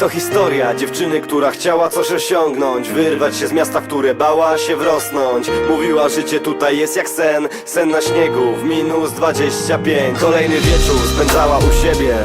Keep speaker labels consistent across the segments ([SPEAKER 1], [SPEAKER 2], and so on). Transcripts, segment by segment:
[SPEAKER 1] To historia dziewczyny, która chciała coś osiągnąć Wyrwać się z miasta, w które bała się wrosnąć. Mówiła, życie tutaj jest jak sen Sen na śniegu w minus 25 Kolejny wieczór spędzała u siebie.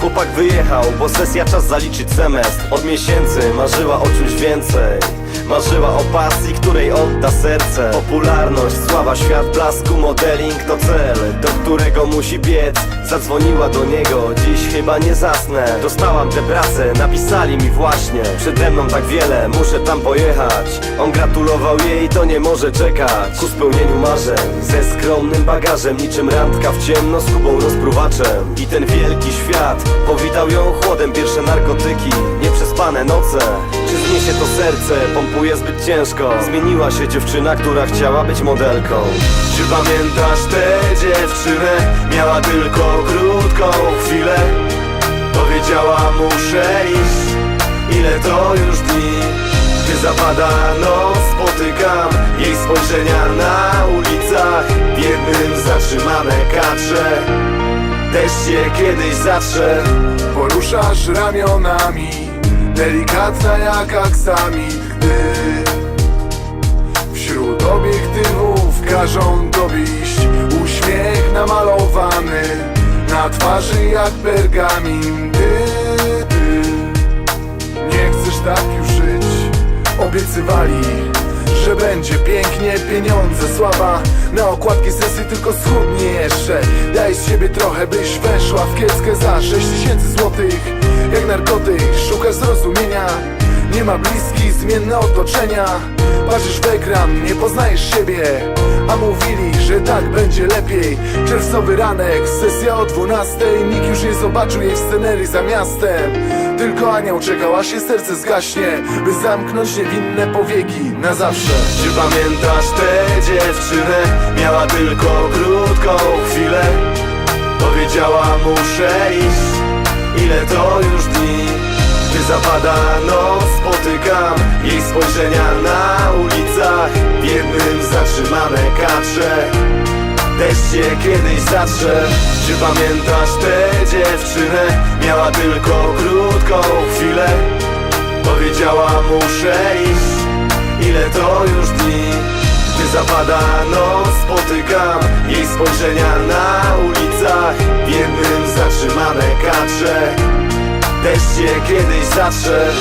[SPEAKER 1] Chłopak wyjechał, bo sesja czas zaliczyć semestr. Od miesięcy marzyła o czymś więcej Marzyła o pasji, której odda serce. Popularność, sława, świat blasku, modeling to cel Do którego musi biec. Zadzwoniła do niego, dziś chyba nie zasnę. Dostałam tę pracę, napisali mi właśnie. Przede mną tak wiele, muszę tam pojechać. On gratulował jej, to nie może czekać. Ku spełnieniu marzeń, ze skromnym bagażem Niczym randka w ciemno, z kubą rozpruwaczem. I ten wielki świat, powitał ją chłodem. Pierwsze narkotyki, nieprzespane noce Czy zniesie to serce, pompuje zbyt ciężko. Zmieniła się dziewczyna, która chciała być modelką. Czy pamiętasz tę dziewczynę? Miała tylko krótką chwilę. Powiedziała muszę iść. Ile to już dni? Gdy zapada noc spotykam Jej spojrzenia na ulicach. W jednym zatrzymane kacze Deszcz się kiedyś zatrze.
[SPEAKER 2] Poruszasz ramionami Delikatna jak aksamit Gdy Wśród obiektywów każą tobie iść Uśmiech namalowany Na twarzy jak pergamin. Ty, ty. Nie chcesz tak już żyć. Obiecywali że będzie pięknie, pieniądze, sława. Na okładki sesji tylko schudnie jeszcze. Daj z siebie trochę, byś weszła w kieckę za 6 tysięcy złotych. Jak narkotyk, szukasz zrozumienia Nie ma bliskich, zmienne otoczenia. Patrzysz w ekran, nie poznajesz siebie. A mówili, że tak będzie lepiej. Czerwcowy ranek, sesja o 12 Nikt już nie zobaczył jej w scenerii za miastem. Tylko anioł czekał, aż się serce zgaśnie By zamknąć niewinne powieki na zawsze.
[SPEAKER 1] Czy pamiętasz tę dziewczynę? Miała tylko krótką chwilę. Powiedziała muszę iść. Ile to już dni Gdy zapada noc spotykam Jej spojrzenia na ulicach. W jednym zatrzymane kacze Deszcz się kiedyś zatrze. Czy pamiętasz tę dziewczynę? Miała tylko krótką chwilę. Powiedziała muszę iść. Ile to już dni? Gdy zapada noc spotykam Jej spojrzenia na ulicach. W jednym zatrzymane kacze Się kiedyś zatrze